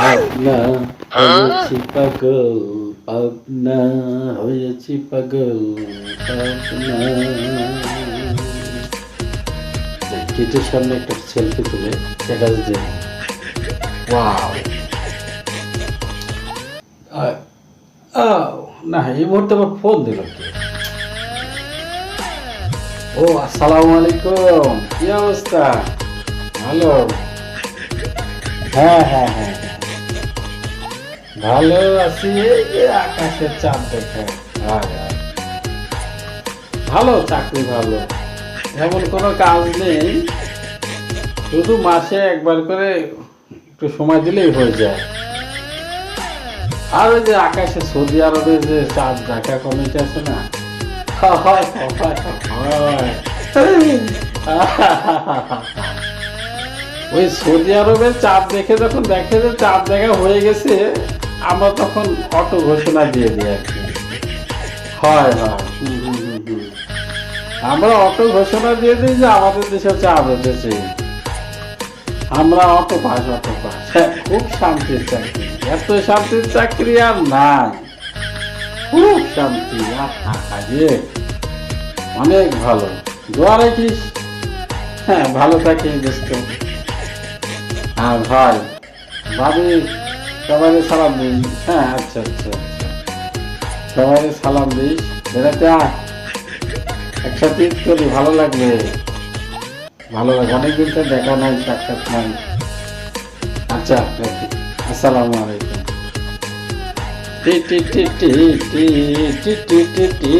পাবনা হয়েছি পাগল পাবনা হয়েছি পাগল সামনে একটা সেলফি তুলে না, এই মুহূর্তে আমার ফোন দিল ও, আসসালামু আলাইকুম, কি অবস্থা? ভালো? হ্যাঁ হ্যাঁ হ্যাঁ হ্যাঁ। ভালো আছি আকাশের দেখে। ভালো, চাকরি ভালো। এমন কোনো কাজ নেই। শুধু মাসে একবার করে একটু সময় দিলেই হয়ে যায়। আর ওই যে আকাশে সৌদি আরবে যে চাঁদ দেখা কমিটি আছে না। ওই সৌদি আরবের চাঁদ দেখে যখন দেখে যে চাঁদ দেখা হয়ে গেছে আমরা তখন অটো ঘোষণা দিয়ে আর হয় হয়। আমরা অটো ঘোষণা দিয়ে দিই যে আমাদের দেশে চাঁদ উঠেছে আমরা অটো পাস অটো পাস খুব শান্তির চাকরি। এত শান্তির চাকরি আর নাই। খুব শান্তি। আহা, যে অনেক ভালো। দোয়া রাখিস হ্যাঁ ভালো থাকিস হ্যাঁ। ভাই ভাবি সবাই সালাম দিস হ্যাঁ আচ্ছা আচ্ছা আচ্ছা সবাই সালাম দিস বেড়াতে আয় একসাথে করি ভালো লাগবে ভালো লাগে অনেকদিন তো দেখা নাই সাক্ষাৎ নাই আচ্ছা রাখি আসসালামু আলাইকুম টি টি টি টি টি টি টি টি টি